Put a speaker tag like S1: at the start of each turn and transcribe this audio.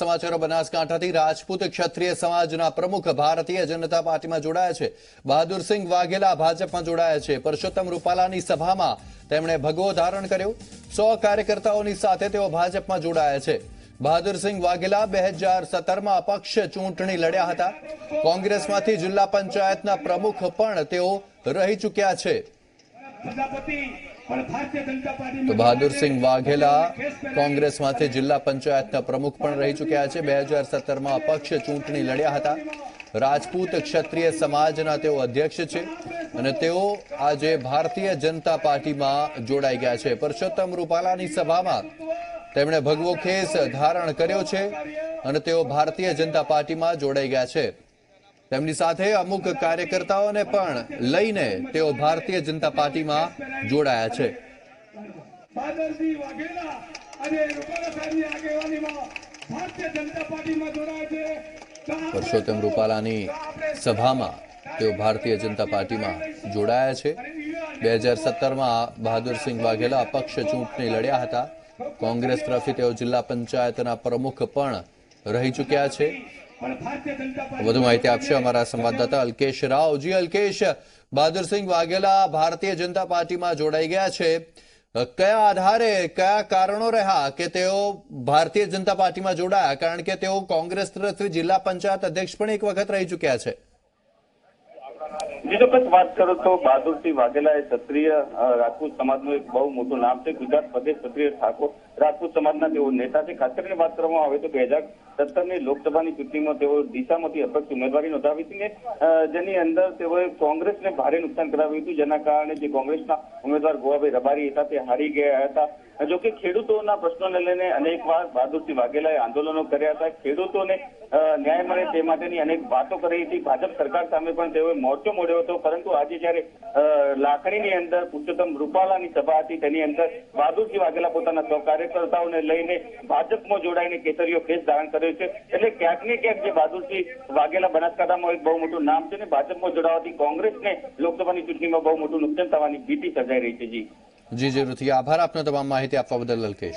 S1: સમાચારો બનાસકાંઠાથી. રાજપૂત ક્ષત્રિય સમાજના પ્રમુખ ભારતીય જનતા પાર્ટીમાં જોડાયા છે. બહાદુરસિંહ વાઘેલા ભાજપમાં જોડાયા છે. પરસોત્તમ રૂપાલાની સભામાં તેમણે ભગવો ધારણ કર્યો. સો કાર્યકર્તાઓની સાથે તેઓ ભાજપમાં જોડાયા છે. બહાદુરસિંહ વાઘેલા બે હજાર સત્તરમાં અપક્ષ ચૂંટણી લડ્યા હતા. કોંગ્રેસમાંથી જિલ્લા પંચાયતના પ્રમુખ પણ તેઓ રહી ચૂક્યા છે. તો બહાદુરસિંહ વાઘેલા કોંગ્રેસમાંથી જિલ્લા પંચાયતના પ્રમુખ પણ રહી ચૂક્યા છે. બે હજાર સત્તરમાં અપક્ષ ચૂંટણી લડ્યા હતા. રાજપૂત ક્ષત્રિય સમાજના તેઓ અધ્યક્ષ છે અને તેઓ આજે ભારતીય જનતા પાર્ટીમાં જોડાઈ ગયા છે. પરસોત્તમ રૂપાલાની સભામાં તેમણે ભગવો ખેસ ધારણ કર્યો છે અને તેઓ ભારતીય જનતા પાર્ટીમાં જોડાઈ ગયા છે. તેમની સાથે અમુક કાર્યકર્તાઓને પણ લઈને તેઓ ભારતીય જનતા પાર્ટીમાં જોડાયા છે.
S2: બાદરજી વાઘેલા અને રૂપાલા સાહેબની આગેવાનીમાં ભારતીય જનતા પાર્ટીમાં જોડાયા છે.
S1: પરસોત્તમ રૂપાલાની સભામાં તેઓ ભારતીય જનતા પાર્ટીમાં જોડાયા છે. બે હજાર સત્તરમાં બહાદુરસિંહ વાઘેલા અપક્ષ ચૂંટણી લડ્યા હતા. કોંગ્રેસ તરફથી તેઓ જિલ્લા પંચાયતના પ્રમુખ પણ રહી ચૂક્યા છે.
S2: પણ ભારતીય જનતા
S1: વધુ માહિતી આપશે અમારા સંવાદદાતા અલ્કેશ રાવ. જી અલ્કેશ બહાદુરસિંહ વાઘેલા ભારતીય જનતા પાર્ટીમાં જોડાઈ ગયા છે. કયા આધારે કયા કારણો રહ્યા કે તેઓ ભારતીય જનતા પાર્ટીમાં જોડાયા? કારણ કે તેઓ કોંગ્રેસ તરફથી જિલ્લા પંચાયત અધ્યક્ષ પણ એક વખત રહી ચૂક્યા છે.
S3: બીજો કચ્છ વાત કરો તો બહાદુરસિંહ વાઘેલા એ ક્ષત્રિય રાજપૂત સમાજનું એક બહુ મોટું નામ છે. ગુજરાત પ્રદેશ ક્ષત્રિય ઠાકોર. રાજપૂત સમાજના તેઓ નેતા છે. ખાસ કરીને વાત કરવામાં આવે તો બે હજાર સત્તરની લોકસભાની ચૂંટણીમાં તેઓ દિશામાંથી અપક્ષ ઉમેદવારી નોંધાવી હતી ને જેની અંદર તેઓએ કોંગ્રેસને ભારે નુકસાન કરાવ્યું હતું. જેના કારણે જે કોંગ્રેસના ઉમેદવાર ગોવાભાઈ રબારી હતા, તે હારી ગયા હતા. જોકે ખેડૂતોના પ્રશ્નોને લઈને અનેક વાર બહાદુરસિંહ વાઘેલાએ આંદોલનો કર્યા હતા. ખેડૂતોને ન્યાય મળે તે માટેની અનેક વાતો કરી હતી. ભાજપ સરકાર સામે પણ તેઓએ મોરચો મોડ્યો હતો. પરંતુ આજે જ્યારે લાખણીની અંદર પુરુષોત્તમ રૂપાલાની સભા હતી, તેની અંદર બહાદુરસિંહ વાઘેલા પોતાના સૌ કાર્યકર્તાઓને લઈને ભાજપમાં જોડાઈને કેસરીઓ કેસ ધારણ કર્યો છે. એટલે ક્યાંક ને ક્યાંક જે બહાદુરસિંહ વાઘેલા બનાસકાંઠામાં એક બહુ મોટું નામ છે ને ભાજપમાં જોડાવાથી કોંગ્રેસને લોકસભાની ચૂંટણીમાં બહુ મોટું નુકસાન થવાની ભીતિ સર્જાઈ રહી છે જી.
S1: જી, જરૂરથી. આભાર આપનો તમામ માહિતી આપવા બદલ
S2: સાથે